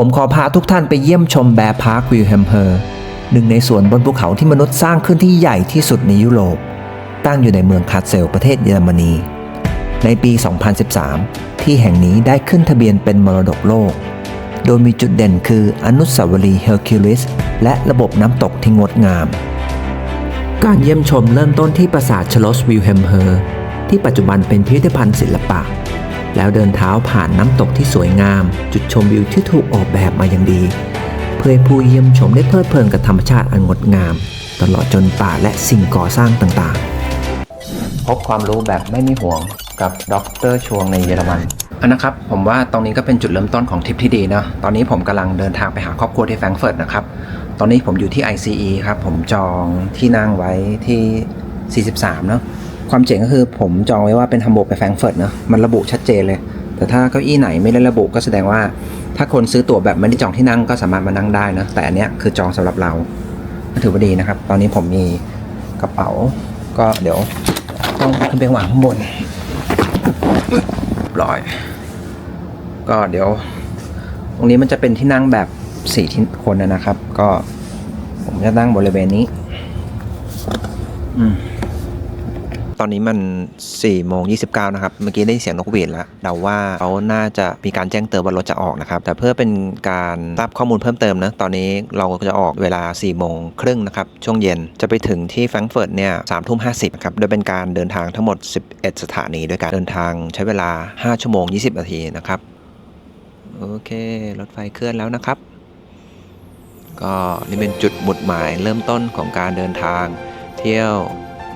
ผมขอพาทุกท่านไปเยี่ยมชมแบร์พาร์ควิลเฮมเพอร์หนึ่งในสวนบนภูเขาที่มนุษย์สร้างขึ้นที่ใหญ่ที่สุดในยุโรป ตั้งอยู่ในเมืองคาเซลประเทศเยอรมนี ในปี 2013 ที่แห่งนี้ได้ขึ้นทะเบียนเป็นมรดกโลก โดยมีจุดเด่นคืออนุสาวรีย์เฮอร์คิวลิสและระบบน้ำตกที่งดงาม การเยี่ยมชมเริ่มต้นที่ปราสาทชโลสวิลเฮมเฮอร์ที่ปัจจุบันเป็นพิพิธภัณฑ์ศิลปะ แล้วเดินเท้าผ่านน้ำตกที่สวยงาม จุดชมวิวที่ถูกออกแบบมาอย่างดี เพื่อให้ผู้เยี่ยมชมได้เพลิดเพลินกับธรรมชาติอันงดงาม ตลอดจนป่าและสิ่งก่อสร้างต่างๆ พบความรู้แบบไม่มีห่วงกับดรชวงในเยอรมันอันนะครับผมว่าตรงนี้ก็เป็นจุดเริ่มต้นของทริปที่ดีนะตอนนี้ผมกำลังเดินทางไปหาครอบครัวที่แฟรงก์เฟิร์ตนะครับ ตอนนี้ผมอยู่ที่ ICE ครับ ผมจองที่นั่งไว้ที่ 43 เนอะ ความเจ๋งก็คือผมจองไว้ว่าเป็นฮัมบูร์กไปแฟรงก์เฟิร์ตเนอะมันระบุชัดเจนเลย แต่ถ้าเก้าอี้ไหนไม่ได้ระบุก็แสดงว่า ถ้าคนซื้อตั๋วแบบไม่ได้จองที่นั่งก็สามารถมานั่งได้นะแต่อันเนี้ยคือจองสำหรับเราถือว่าดีนะครับ ตอนนี้ผมมีกระเป๋า ก็เดี๋ยวต้องขึ้นไปวางข้างบนเรียบร้อย ก็เดี๋ยว ตรงนี้มันจะเป็นที่นั่งแบบสี่ที่คนนะนะครับ ก็ผมจะนั่งบริเวณนี้ อืม ตอนนี้มัน4โมง29นะครับ เมื่อกี้ได้เสียงนกหวีดแล้วเดาว่าเขาน่าจะมีการแจ้งเตือนว่ารถจะออกนะครับ แต่เพื่อเป็นการทราบข้อมูลเพิ่มเติมนะ ตอนนี้เราก็จะออกเวลา4โมงครึ่งนะครับ ช่วงเย็นจะไปถึงที่แฟรงก์เฟิร์ตเนี่ย3ทุ่ม50นะครับ โดยเป็นการเดินทางทั้งหมด 11 สถานีด้วยกัน เดินทางใช้เวลา 5 ชั่วโมง 20 นาทีนะครับ โอเค รถไฟเคลื่อนแล้วนะครับ ก็นี่เป็นจุดหมุดหมายเริ่มต้นของการเดินทางเที่ยว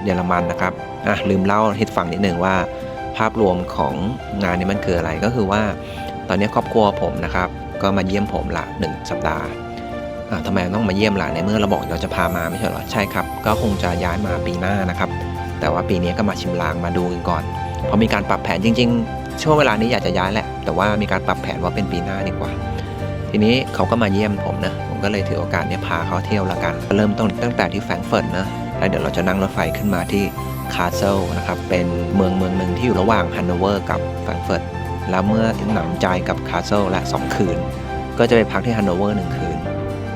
เยอรมันนะครับ อะลืมเล่าให้ฟังนิดหนึ่งว่า ภาพรวมของงานนี้มันคืออะไรก็คือว่า ตอนนี้ครอบครัวผมนะครับ ก็มาเยี่ยมผมละหนึ่งสัปดาห์อะทำไมต้องมาเยี่ยมล่ะในเมื่อเราบอกเราจะพามาไม่ใช่หรอใช่ครับ ก็คงจะย้ายมาปีหน้านะครับ แต่ว่าปีนี้ก็มาชิมลางมาดูกันก่อน เพราะมีการปรับแผนจริง ๆ ช่วงเวลานี้อยากจะย้ายแหละ แต่ว่ามีการปรับแผนว่าเป็นปีหน้าดีกว่า ทีนี้เขาก็มาเยี่ยมผมนะผมก็เลยถือโอกาสเนี้พาเขาเที่ยวละกัน เริ่มต้นตั้งแต่ที่แฟรงก์เฟิร์ตนะแล้วเดี๋ยวเราจะนั่งรถไฟขึ้นมาที่ คาสเซิลนะครับเป็นเมืองเมืองหนึ่งที่อยู่ระหว่างฮันโนเวอร์กับแฟรงก์เฟิร์ตแล้วเมื่อหนำใจกับคาสเซิลและ 2 คืน ก็จะไปพักที่ฮันโนเวอร์หนึ่งคืน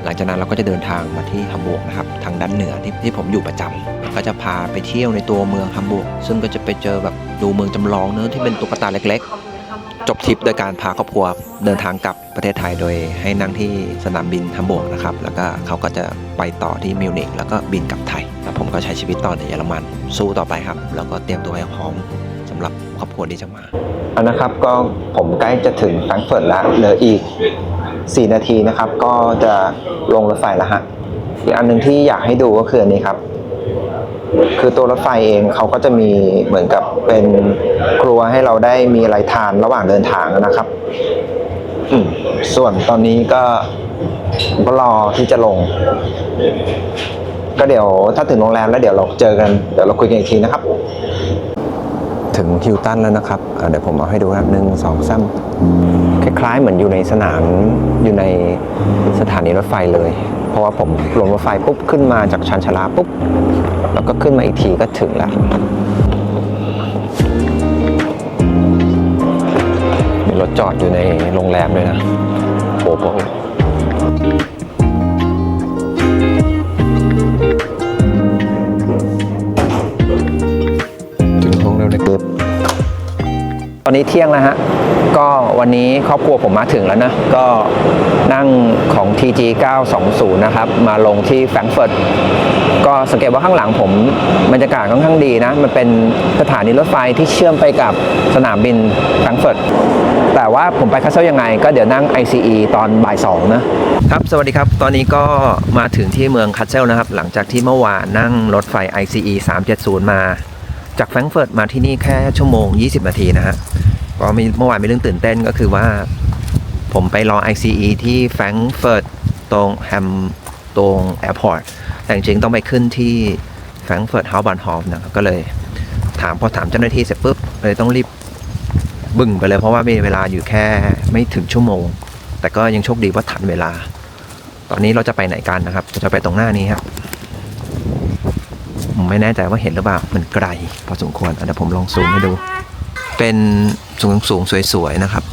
หลังจากนั้นเราก็จะเดินทางมาที่ฮัมบูร์กนะครับทางด้านเหนือที่ที่ผมอยู่ประจำก็จะพาไปเที่ยวในตัวเมืองฮัมบูร์กซึ่งก็จะไปเจอแบบดูเมืองจำลองเนื้อที่เป็นตุ๊กตาเล็ก ๆ จบทริปโดยการพาครอบครัวเดินทางกลับประเทศไทยโดยให้นั่งที่สนามบินฮัมบูร์กนะครับแล้วก็เขาก็จะไปต่อที่มิวนิกแล้วก็บินกลับไทย ผมก็ใช้ชีวิตต่อในเยอรมัน สู้ต่อไปครับ แล้วก็เตรียมตัวให้พร้อมสำหรับครอบครัวที่จะมาเอานะครับก็ผมใกล้จะถึงแฟรงก์เฟิร์ตแล้วเหลืออีก 4 นาทีนะครับ ก็จะลงรถไฟแล้วฮะอีกอันหนึ่งที่อยากให้ดูก็คืออันนี้ครับคือตัวรถไฟเองเขาก็จะมีเหมือนกับเป็นครัวให้เราได้มีอะไรทานระหว่างเดินทางนะครับส่วนตอนนี้ก็รอที่จะลง ก็เดี๋ยวถ้าถึงโรงแรมแล้วเดี๋ยวเราเจอกันเดี๋ยวเราคุยกันอีกทีนะครับ ถึงฮิวตันแล้วนะครับอ่าเดี๋ยวผมเอาให้ดูครับหนึ่งสองสามคล้ายๆ เหมือนอยู่ในสนามอยู่ในสถานีรถไฟเลย เพราะว่าผมลงรถไฟปุ๊บขึ้นมาจากชานชาลาปุ๊บแล้วก็ขึ้นมาอีกทีก็ถึงแล้วมีรถจอดอยู่ในโรงแรมด้วยนะโอ้โห นะครับตอนนี้เที่ยงแล้วฮะก็วันนี้ครอบครัวผมมาถึงแล้วนะ ก็นั่งของ TG 920 นะครับ มาลงที่แฟรงก์เฟิร์ตก็สังเกตว่าข้างหลังผมบรรยากาศค่อนข้างดีนะ มันเป็นสถานีรถไฟที่เชื่อมไปกับสนามบินแฟรงก์เฟิร์ตแต่ว่าผมไปคัสเซิลยังไง ก็เดี๋ยวนั่ง ICE ตอนบ่ายสองนะครับ สวัสดีครับ ตอนนี้ก็มาถึงที่เมืองคัสเซิลนะครับ หลังจากที่เมื่อวานนั่งรถไฟ ICE 370 มา จากแฟรงก์เฟิร์ตมาที่นี่แค่ชั่วโมง 20 นาทีนะฮะก็มีเมื่อวานมีเรื่องตื่นเต้นก็คือว่า ผมไปรอ ICE ที่แฟรงก์เฟิร์ตตรงแฮมตรงแอร์พอร์ตแต่จริงๆต้องไปขึ้นที่แฟรงก์เฟิร์ตเฮาบันฮอฟนะครับก็เลยถามพอถามเจ้าหน้าที่เสร็จปุ๊บเลยต้องรีบบึ่งไปเลยเพราะว่ามีเวลาอยู่แค่ไม่ถึงชั่วโมง แต่ก็ยังโชคดีว่าทันเวลา ตอนนี้เราจะไปไหนกันนะครับเราจะไปตรงหน้านี้ครับ ผมไม่แน่ใจว่าเห็นหรือเปล่ามันไกลพอสมควรเดี๋ยวผมลองซูมให้ดู เป็นสูงสูงๆสวยๆนะครับ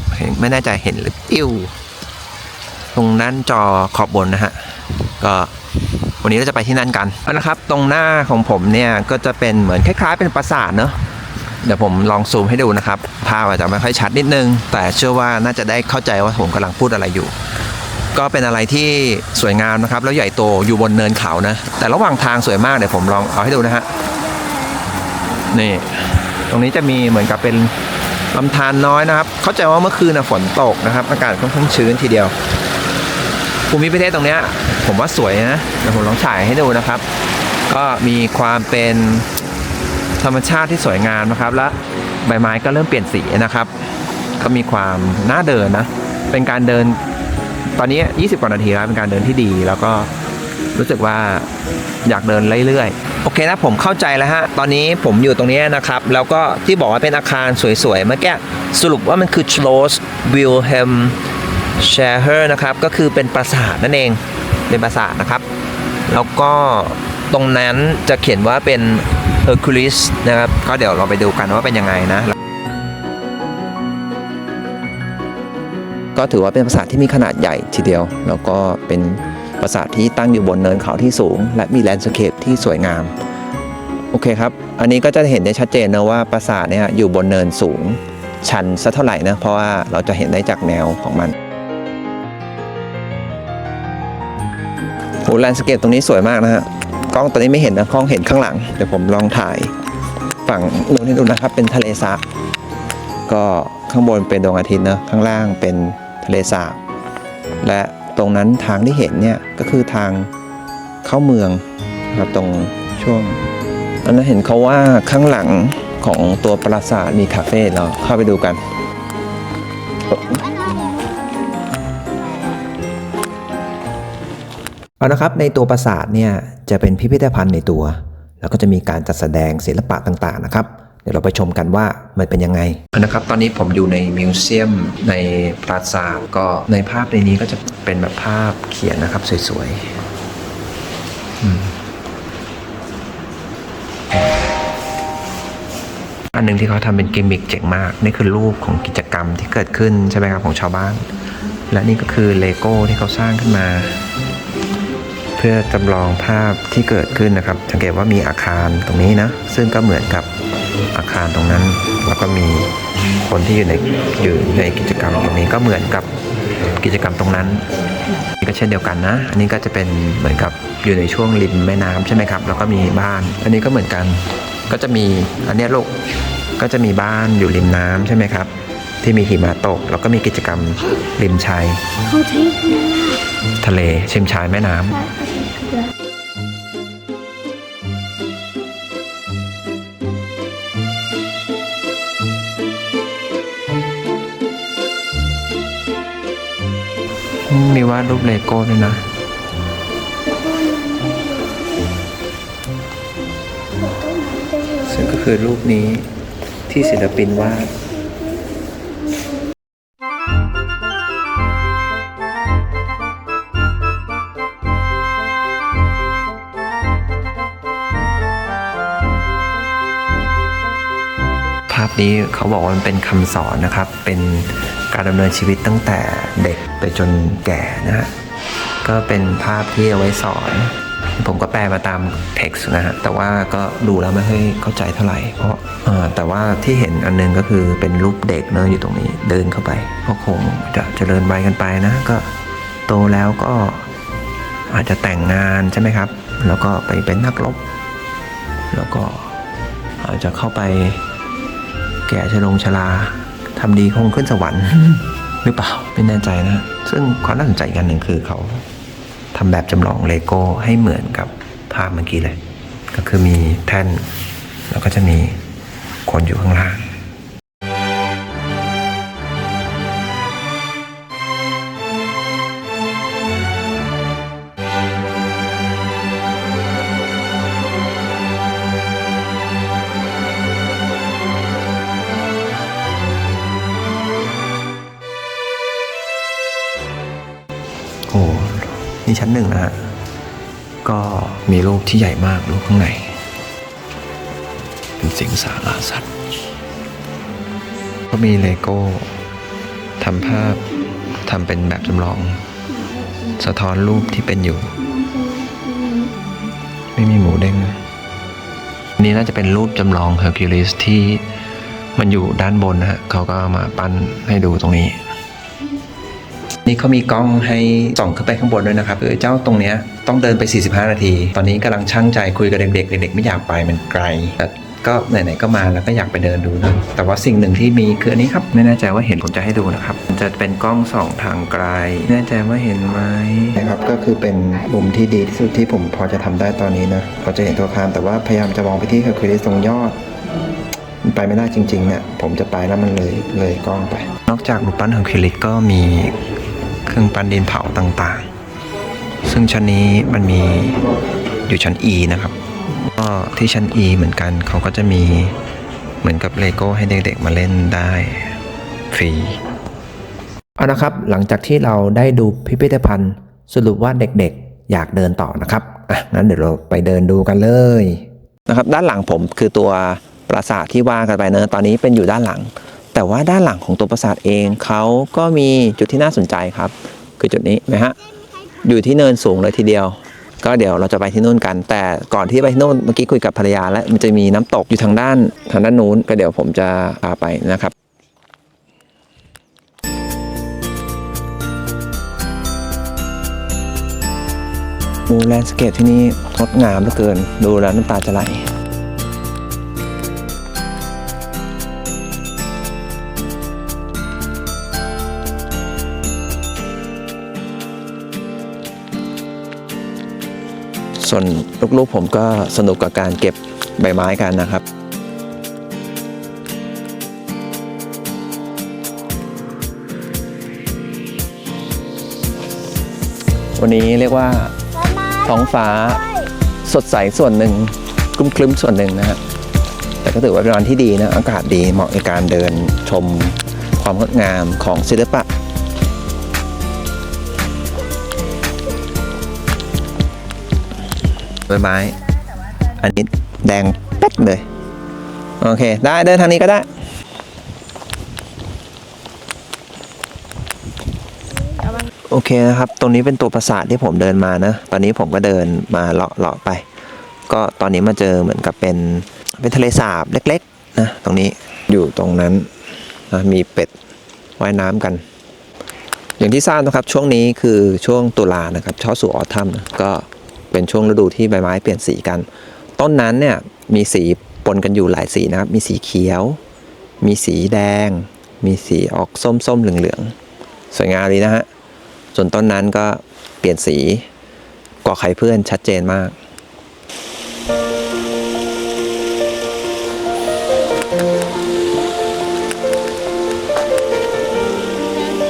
ไม่แน่ใจเห็นหรือปิ้วตรงด้นจอขอบบนนะฮะก็วันนี้เราจะไปที่นั่นกันเอานะครับ ตรงหน้าของผมเนี่ยก็จะเป็นเหมือนคล้าย ๆ เป็นปราสาทเนอะเดี๋ยวผมลองซูมให้ดูนะครับภาพอาจจะไม่ค่อยชัดนิดนึง แต่เชื่อว่าน่าจะได้เข้าใจว่าผมกำลังพูดอะไรอยู่ ก็เป็นอะไรที่สวยงามนะครับ แล้วใหญ่โตอยู่บนเนินเขานะ แต่ระหว่างทางสวยมากเดี๋ยวผมลองเอาให้ดูนะฮะนี่ ตรงนี้จะมีเหมือนกับเป็นลำธารน้อยนะครับ เข้าใจว่าเมื่อคืนนะฝนตกนะครับ อากาศค่อนข้างชื้นทีเดียวภูมิประเทศตรงเนี้ยผมว่าสวยนะเดี๋ยวผมลองถ่ายให้ดูนะครับ ก็มีความเป็นธรรมชาติที่สวยงามนะครับ และใบไม้ก็เริ่มเปลี่ยนสีนะครับ ก็มีความน่าเดินนะ เป็นการเดิน ตอนนี้ 20 กว่านาทีแล้วเป็นการเดินที่ดี แล้วก็รู้สึกว่าอยากเดินเรื่อยๆ โอเคนะผมเข้าใจแล้วฮะ ตอนนี้ผมอยู่ตรงนี้นะครับ แล้วก็ที่บอกว่าเป็นอาคารสวยๆ เมื่อกี้สรุปว่ามันคือ Schloss Wilhelm s h a h e r นะครับ ก็คือเป็นปราสาทนั่นเอง เป็นปราสาทนะครับ แล้วก็ตรงนั้นจะเขียนว่าเป็น Hercules นะครับ ก็เดี๋ยวเราไปดูกันว่าเป็นยังไงนะ ก็ถือว่าเป็นปราสาทที่มีขนาดใหญ่ทีเดียว แล้วก็เป็นปราสาทที่ตั้งอยู่บนเนินเขาที่สูง และมีแลนด์สเคปที่สวยงาม โอเคครับ อันนี้ก็จะเห็นได้ชัดเจนนะว่าปราสาทเนี่ยอยู่บนเนินสูงชันสักเท่าไหร่นะ เพราะว่าเราจะเห็นได้จากแนวของมันโอ้แลนด์สเคปตรงนี้สวยมากนะฮะ กล้องตอนนี้ไม่เห็นนะกล้องเห็นข้างหลัง เดี๋ยวผมลองถ่ายฝั่งนู้นให้ดูนะครับ เป็นทะเลสาบก็ข้างบนเป็นดวงอาทิตย์นะ ข้างล่างเป็น ทะเลสาบ และตรงนั้นทางที่เห็นเนี่ยก็คือทางเข้าเมืองนะครับตรงช่วงอันนั้นเห็นเขาว่าข้างหลังของตัวปราสาทมีคาเฟ่เราเข้าไปดูกันเอานะครับในตัวปราสาทเนี่ยจะเป็นพิพิธภัณฑ์ในตัว แล้วก็จะมีการจัดแสดงศิลปะต่างๆนะครับ เดี๋ยวเราไปชมกันว่ามันเป็นยังไงนะครับ ตอนนี้ผมอยู่ในมิวเซียมในปราสาทก็ในภาพในนี้ก็จะเป็นแบบภาพเขียนนะครับสวยๆอันหนึ่งที่เขาทำเป็นกิมมิคเจ๋งมาก นี่คือรูปของกิจกรรมที่เกิดขึ้นใช่ไหมครับของชาวบ้าน และนี่ก็คือเลโก้ที่เขาสร้างขึ้นมาเพื่อจำลองภาพที่เกิดขึ้นนะครับ สังเกตว่ามีอาคารตรงนี้นะ ซึ่งก็เหมือนกับ อาคารตรงนั้น แล้วก็มีคนที่อยู่ในอยู่ในกิจกรรมตรงนี้ก็เหมือนกับกิจกรรมตรงนั้นนี่ก็เช่นเดียวกันนะ อันนี้ก็จะเป็นเหมือนกับอยู่ในช่วงริมแม่น้ำใช่ไหมครับ แล้วก็มีบ้าน อันนี้ก็เหมือนกัน ก็จะมีอันเนี้ยลูกก็จะมีบ้านอยู่ริมน้ำใช่ไหมครับ ที่มีหิมะตก แล้วก็มีกิจกรรมริมชายเขาใช้เกลือทะเลชิมชายแม่น้ำเขา มีวาดรูปเลโก้ด้วยนะ ซึ่งก็คือรูปนี้ที่ศิลปินวาด นี้เขาบอกว่ามันเป็นคำสอนนะครับ เป็นการดำเนินชีวิตตั้งแต่เด็กไปจนแก่นะฮะก็เป็นภาพที่เอาไว้สอน ผมก็แปลมาตาม text นะฮะแต่ว่าก็ดูแล้วไม่ค่อยเข้าใจเท่าไหร่ เพราะแต่ว่าที่เห็นอันนึงก็คือเป็นรูปเด็กเนอะอยู่ตรงนี้เดินเข้าไปก็คงจะเจริญวัยกันไปนะ ก็โตแล้วก็อาจจะแต่งงานใช่ไหมครับ แล้วก็ไปเป็นนักรบ แล้วก็อาจจะเข้าไป แก่ชะลงชราทำดีคงขึ้นสวรรค์หรือเปล่าไม่แน่ใจนะ ซึ่งความน่าสนใจอีกอันหนึ่งคือเขาทำแบบจำลองเลโก้ให้เหมือนกับภาพเมื่อกี้เลย ก็คือมีแท่น แล้วก็จะมีคนอยู่ข้างล่าง นี่ชั้นหนึ่งนะฮะ ก็มีรูปที่ใหญ่มากรูปข้างใน เป็นสิงสาราสัตว์ ก็มีเลโก้ทำภาพทำเป็นแบบจำลอง สะท้อนรูปที่เป็นอยู่ ไม่มีหมูเด้งนะนี่น่าจะเป็นรูปจำลองเฮอร์คิวลิสที่มันอยู่ด้านบนนะฮะเขาก็มาปั้นให้ดูตรงนี้ นี่เขามีกล้องให้ส่องขึ้นไปข้างบนด้วยนะครับคือเจ้าตรงเนี้ยต้องเดินไป 45 นาที ตอนนี้กำลังช่างใจคุยกับเด็กๆเด็กๆไม่อยากไปมันไกลแต่ก็ไหนๆก็มาแล้วก็อยากไปเดินดูนะ แต่ว่าสิ่งหนึ่งที่มีคืออันนี้ครับ ไม่แน่ใจว่าเห็นผมจะให้ดูนะครับมันจะเป็นกล้องส่องทางไกล แน่ใจว่าเห็นไหมนะครับ ก็คือเป็นมุมที่ดีที่สุดที่ผมพอจะทำได้ตอนนี้นะเราจะเห็นตัวคานแต่ว่าพยายามจะมองไปที่คือตรงยอดมันไปไม่ได้จริงๆเนี่ยผมจะไปแล้วมันเลยเลยกล้องไป นอกจากรูปปั้นเฮอร์คิวลิสก็มี เครื่องปั้นดินเผาต่างๆ ซึ่งชั้นนี้มันมีอยู่ชั้น E นะครับ ก็ที่ชั้น E เหมือนกันเขาก็จะมีเหมือนกับเลโก้ให้เด็กๆมาเล่นได้ฟรีเอานะครับ หลังจากที่เราได้ดูพิพิธภัณฑ์ สรุปว่าเด็กๆ อยากเดินต่อนะครับอะงั้นเดี๋ยวเราไปเดินดูกันเลยนะครับ ด้านหลังผมคือตัวปราสาทที่ว่ากันไปเนอะตอนนี้เป็นอยู่ด้านหลัง แต่ว่าด้านหลังของตัวปราสาทเองเขาก็มีจุดที่น่าสนใจครับ คือจุดนี้ไหมฮะอยู่ที่เนินสูงเลยทีเดียว ก็เดี๋ยวเราจะไปที่นู่นกัน แต่ก่อนที่ไปที่นู่นเมื่อกี้คุยกับภรรยา แล้วมันจะมีน้ำตกอยู่ทางด้านทางด้านนู้นก็เดี๋ยวผมจะพาไปนะครับโอ้แลนด์สเคปที่นี่งดงามเหลือเกิน ดูแล้วน้ำตาจะไหล ส่วนลูกๆผมก็สนุกกับการเก็บใบไม้กันนะครับวันนี้เรียกว่าท้องฟ้าสดใสส่วนหนึ่งคลึ้มคลึ้มส่วนหนึ่งนะฮะแต่ก็ถือว่าเป็นวันที่ดีนะอากาศดีเหมาะในการเดินชมความงดงามของศิลปะ ใบไม้ อันนี้แดงแป๊ดเลย โอเค ได้เดินทางนี้ก็ได้ โอเคนะครับ ตรงนี้เป็นตัวปราสาทที่ผมเดินมานะ ตอนนี้ผมก็เดินมาเลาะเลาะไป ก็ตอนนี้มาเจอเหมือนกับเป็นเป็นทะเลสาบเล็กๆนะตรงนี้อยู่ตรงนั้นนะมีเป็ดว่ายน้ำกัน อย่างที่ทราบนะครับช่วงนี้คือช่วงตุลานะครับเข้าสู่ออทัมนะก็ เป็นช่วงฤดูที่ใบไม้เปลี่ยนสีกัน ต้นนั้นเนี่ยมีสีปนกันอยู่หลายสีนะครับ มีสีเขียว มีสีแดง มีสีออกส้มๆเหลืองๆสวยงามดีนะฮะ ส่วนต้นนั้นก็เปลี่ยนสีกว่าไข่เพื่อนชัดเจนมาก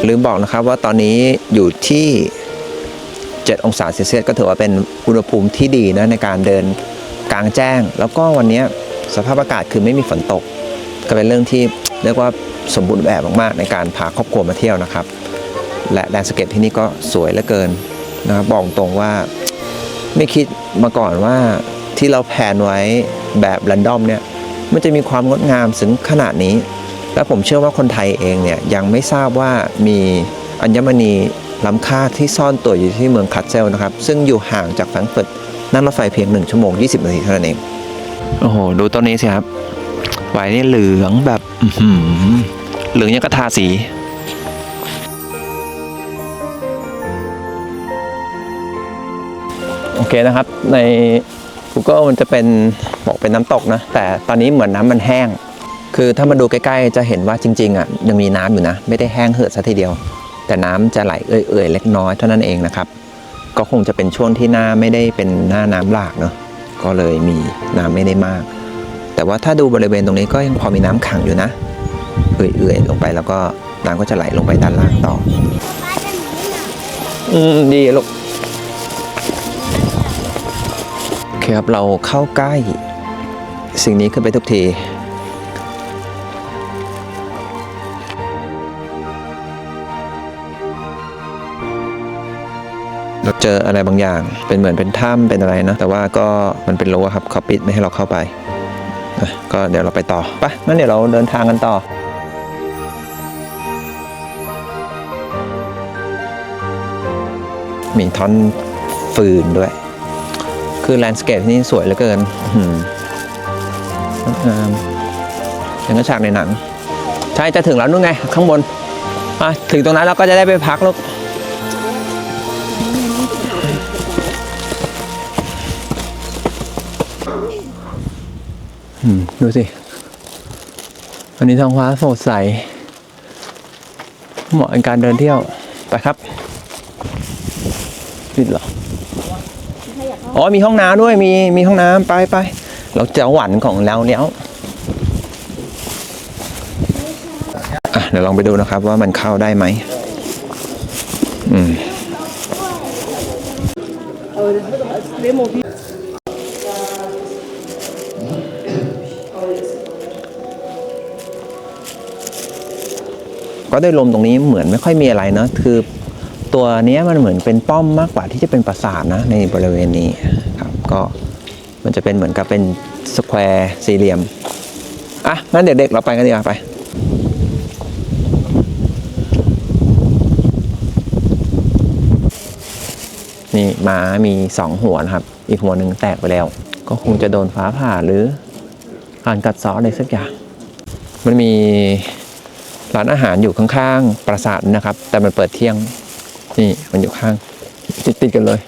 ลืมบอกนะครับว่าตอนนี้อยู่ที่ 7 องศาเซลเซียสก็ถือว่าเป็นอุณหภูมิที่ดีนะในการเดินกลางแจ้ง แล้วก็วันนี้สภาพอากาศคือไม่มีฝนตก ก็เป็นเรื่องที่เรียกว่าสมบูรณ์แบบมากๆ ในการพาครอบครัวมาเที่ยวนะครับ และแลนด์สเคปที่นี่ก็สวยเหลือเกินนะครับบอกตรงว่าไม่คิดมาก่อนว่าที่เราแผนไว้แบบแรนดอมเนี่ยมันจะมีความงดงามถึงขนาดนี้ และผมเชื่อว่าคนไทยเองเนี่ยยังไม่ทราบว่ามีอัญมณี ล้ำค่าที่ซ่อนตัวอยู่ที่เมืองคัตเซลนะครับ ซึ่งอยู่ห่างจากแฟรงก์เฟิร์ตนั่งรถไฟเพียง 1 ชั่วโมง 20 นาทีเท่านั้นเอง โอ้โห ดูต้นนี้สิครับใบนี่เหลืองแบบอื้อหือเหลืองยังกระทาสีโอเคนะครับ ใน Google มันจะเป็นบอกเป็นน้ำตกนะ แต่ตอนนี้เหมือนน้ำมันแห้ง คือถ้ามาดูใกล้ๆ จะเห็นว่าจริงๆอะยังมีน้ำอยู่นะ ไม่ได้แห้งเหือดซะทีเดียว แต่น้ำจะไหลเอื่อยๆเล็กน้อยเท่านั้นเองนะครับ ก็คงจะเป็นช่วงที่หน้าไม่ได้เป็นหน้าน้ำหลากเนาะก็เลยมีน้ำไม่ได้มาก แต่ว่าถ้าดูบริเวณตรงนี้ก็ยังพอมีน้ำขังอยู่นะ เอื่อยๆลงไปแล้วก็น้ำก็จะไหลลงไปด้านล่างต่อ อืมดีลูกโอเคครับเราเข้าใกล้ สิ่งนี้ขึ้นไปทุกที เราเจออะไรบางอย่าง เป็นเหมือนเป็นถ้ำเป็นอะไรนะ แต่ว่าก็มันเป็นรั้วครับเขาปิดไม่ให้เราเข้าไป ก็เดี๋ยวเราไปต่อไปงั้นเดี๋ยวเราเดินทางกันต่อมีท่อนฟืนด้วย คือแลนด์สเคปที่นี่สวยเหลือเกินอย่างกับฉากในหนัง ใช่จะถึงแล้วนู่นไง ข้างบนอะถึงตรงนั้นเราก็จะได้ไปพักลูก ดูสิอันนี้ท้องฟ้าสดใส เหมาะในการเดินเที่ยว ไปครับปิดเหรอ อ๋อ มีห้องน้ำด้วย มี มีห้องน้ำไปไป เราเจ้าหวันของเราเนี้ยอะเดี๋ยวลองไปดูนะครับว่ามันเข้าได้ไหม ก็ได้ลมตรงนี้เหมือนไม่ค่อยมีอะไรเนอะคือตัวนี้มันเหมือนเป็นป้อมมากกว่าที่จะเป็นปราสาทนะในบริเวณนี้ครับก็มันจะเป็นเหมือนกับเป็นสแควร์สี่เหลี่ยมอะงั้นเด็กๆเราไปกันดีกว่าไปนี่ม้ามีสองหัวนะครับ อีกหัวหนึ่งแตกไปแล้ว ก็คงจะโดนฟ้าผ่าหรือการกัดเซ้ออะไรสักอย่าง มันมี ร้านอาหารอยู่ข้างๆปราสาทนะครับ แต่มันเปิดเที่ยง นี่มันอยู่ข้างติดติดๆกันเลย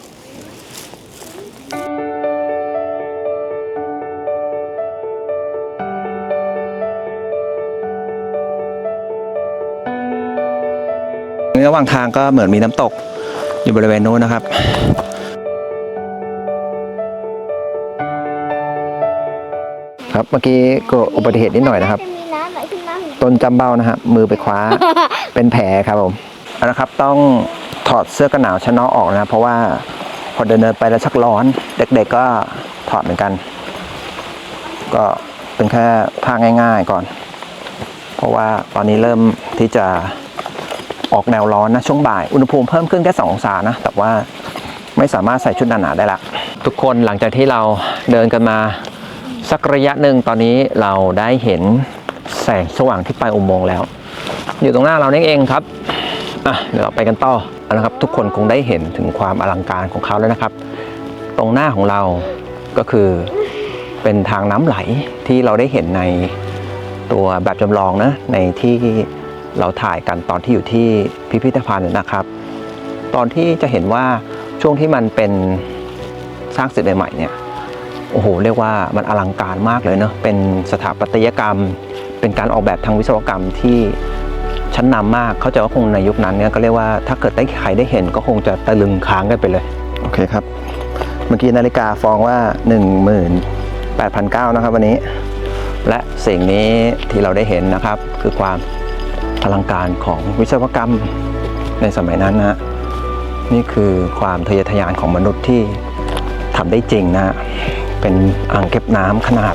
ระหว่างทางก็เหมือนมีน้ำตกอยู่บริเวณนู้นนะครับ ครับเมื่อกี้ก็อุบัติเหตุนิดหน่อยนะครับ ต้นจำเบ้านะฮะมือไปคว้า เป็นแผลครับผมเอาละครับต้องถอดเสื้อกันหนาวชั้นนอกออกนะครับเพราะว่าพอเดินเดินๆไปแล้วชักร้อน เด็กๆก็ถอดเหมือนกัน ก็เป็นแค่ผ้าง่ายๆก่อน เพราะว่าตอนนี้เริ่มที่จะออกแนวร้อนนะช่วงบ่ายอุณหภูมิเพิ่มขึ้นแค่2องศานะแต่ว่าไม่สามารถใส่ชุดหนาๆได้ละทุกคนหลังจากที่เราเดินกันมาสักระยะหนึ่งตอนนี้เราได้เห็น แสงสว่างที่ปลายอุโมงค์แล้ว อยู่ตรงหน้าเรานี่เองครับอะเดี๋ยวเราไปกันต่อเอาละครับ ทุกคนคงได้เห็นถึงความอลังการของเขาแล้วนะครับ ตรงหน้าของเราก็คือเป็นทางน้ำไหลที่เราได้เห็นในตัวแบบจำลองนะในที่เราถ่ายกันตอนที่อยู่ที่พิพิธภัณฑ์นะครับ ตอนที่จะเห็นว่าช่วงที่มันเป็นสร้างเสร็จใหม่ๆเนี่ยโอ้โหเรียกว่ามันอลังการมากเลยเนอะเป็นสถาปัตยกรรม เป็นการออกแบบทางวิศวกรรมที่ชั้นนำมาก เขาใจะว่าคงในยุคนั้นเนี่ยก็เรียกว่าถ้าเกิดได้ใครได้เห็นก็คงจะตะลึงค้างกันไปเลย โอเคครับ เมื่อกี้นาฬิกาฟองว่า 18,900นะครับวันนี้ และสิ่งนี้ที่เราได้เห็นนะครับ คือความอลังการของวิศวกรรมในสมัยนั้นนะนี่คือความทะเยอทะยานของมนุษย์ที่ทำได้จริงนะ เป็นอ่างเก็บน้ำขนาด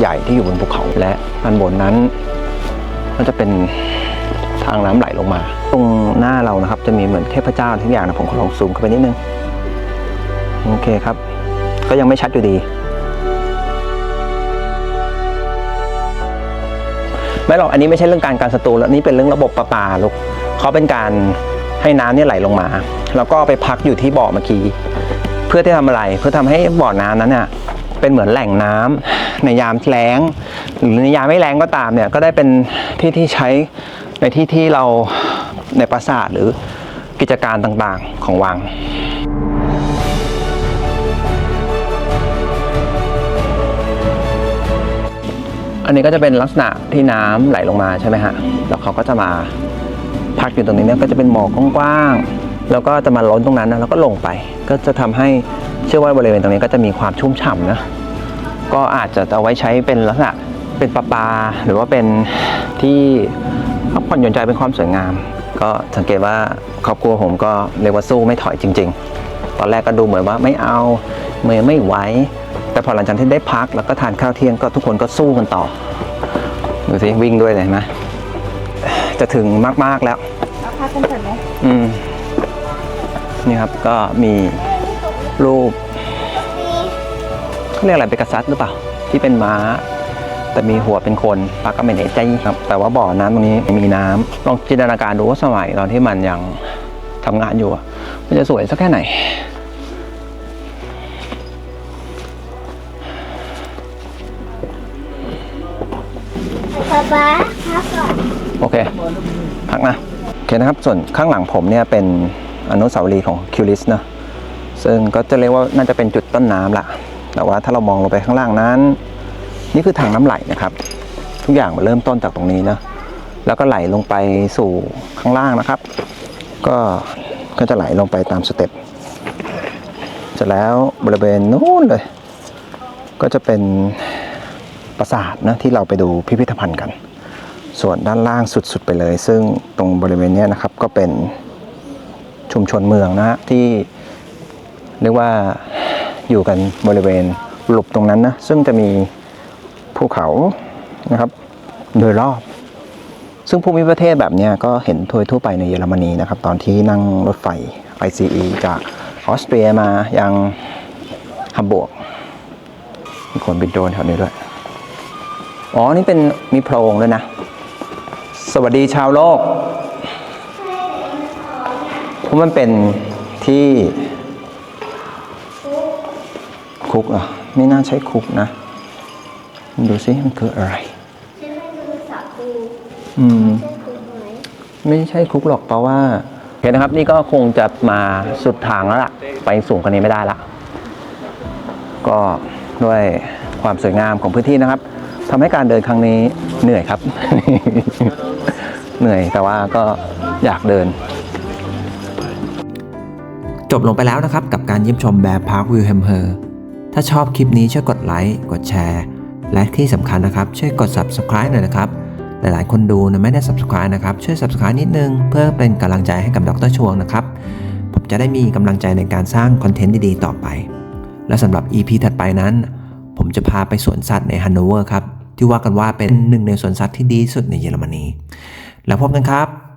ใหญ่ที่อยู่บนภูเขาและอันบนนั้นก็จะเป็นทางน้ำไหลลงมา ตรงหน้าเรานะครับ จะมีเหมือนเทพเจ้าทุกอย่างนะผมขอลองซูมเข้าไปนิดนึงโอเคครับ ก็ยังไม่ชัดอยู่ดี ไม่หรอกอันนี้ไม่ใช่เรื่องการการสตูแล้วนี่เป็นเรื่องระบบประปาลูกเขาเป็นการให้น้ำเนี่ยไหลลงมา แล้วก็ไปพักอยู่ที่บ่อเมื่อกี้เพื่อที่ทำอะไรเพื่อทำให้บ่อน้ำนั้นเนี่ย เป็นเหมือนแหล่งน้ำในยามแล้ง หรือในยามไม่แล้งก็ตามเนี่ยก็ได้เป็นที่ที่ใช้ในที่ที่เราในปราสาทหรือกิจการต่างๆของวังอันนี้ก็จะเป็นลักษณะที่น้ำไหลลงมาใช่ไหมฮะ แล้วเขาก็จะมาพักอยู่ตรงนี้เนี่ยก็จะเป็นหมอกกว้างๆ แล้วก็จะมาล้นตรงนั้นนะแล้วก็ลงไป ก็จะทำให้เชื่อว่าบริเวณตรงนี้ก็จะมีความชุ่มฉ่ำนะก็อาจจะเอาไว้ใช้เป็นลักษณะเป็นประปาหรือว่าเป็นที่พักผ่อนหย่อนใจเป็นความสวยงาม ก็สังเกตว่าครอบครัวผมก็เรียกว่าสู้ไม่ถอยจริง ๆ ตอนแรกก็ดูเหมือนว่าไม่เอาเมย์ไม่ไหวแต่พอหลังจากที่ได้พักแล้วก็ทานข้าวเที่ยงก็ทุกคนก็สู้กันต่อดูสิวิ่งด้วยเลยเห็นไหมจะถึงมากๆแล้วเอาพักกันก่อนไหมอืม นี่ครับก็มีรูปเขาเรียกอะไรเป็นกษัตริย์หรือเปล่า ที่เป็นม้า แต่มีหัวเป็นคนปาก็ไม่แน่ใจครับ แต่ว่าบ่อน้ำตรงนี้มีน้ำลองจินตนาการดูว่าสมัยตอนที่มันยังทำงานอยู่อะมันจะสวยสักแค่ไหนป๊าป๊าพักก่อนโอเค พักนะ โอเคนะครับ ส่วนข้างหลังผมเนี่ยเป็น อนุสาวรีย์ของคิวลิสนะซึ่งก็จะเรียกว่าน่าจะเป็นจุดต้นน้ำละแต่ว่าถ้าเรามองลงไปข้างล่างนั้น นี่คือทางน้ำไหลนะครับ ทุกอย่างมันเริ่มต้นจากตรงนี้นะแล้วก็ไหลลงไปสู่ข้างล่างนะครับ ก็ก็จะไหลลงไปตามสเต็ปเสร็จแล้วบริเวณนู้นเลย ก็จะเป็นปราสาทนะที่เราไปดูพิพิธภัณฑ์กัน ส่วนด้านล่างสุดๆไปเลย ซึ่งตรงบริเวณนี้นะครับก็เป็น ชุมชนเมืองนะฮะที่เรียกว่าอยู่กันบริเวณหลบตรงนั้นนะ ซึ่งจะมีภูเขานะครับโดยรอบ ซึ่งภูมิประเทศแบบเนี้ยก็เห็นทั่วทั่วไปในเยอรมนีนะครับ ตอนที่นั่งรถไฟ ICE จากออสเตรียมายังฮัมบูร์กมีคนบินโดรนแถวนี้ด้วย อ๋อ นี่เป็นมีโพรงด้วยนะ สวัสดีชาวโลก เพราะมันเป็นที่คุกเหรอไม่น่าใช่คุกนะ ดูสิมันคืออะไรฉันไม่ดูสระปูอืมปูไหมไม่ใช่คุกหรอกเพราะว่าโอเคนะครับ นี่ก็คงจะมาสุดทางแล้วล่ะ ไปสูงกว่านี้ไม่ได้ละ ก็ด้วยความสวยงามของพื้นที่นะครับทำให้การเดินครั้งนี้เหนื่อยครับ เหนื่อยแต่ว่าก็อยากเดิน จบลงไปแล้วนะครับกับการเยี่ยมชมแบบพาร์ควิวแฮมเฮอร์ถ้าชอบคลิปนี้ช่วยกดไลค์กดแชร์และที่สำคัญนะครับ ช่วยกด subscribe หน่อยนะครับ หลายๆ คนดูนะไม่ได้ subscribe นะครับ ช่วย subscribe นิดนึง เพื่อเป็นกำลังใจให้กับดรชวงนะครับ ผมจะได้มีกำลังใจในการสร้างคอนเทนต์ดีๆ ต่อไป และสำหรับ EP ถัดไปนั้น ผมจะพาไปสวนสัตว์ในฮันโนเวอร์ครับ ที่ว่ากันว่าเป็นหนึ่งในสวนสัตว์ที่ดีที่สุดในเยอรมนี แล้วพบกันครับ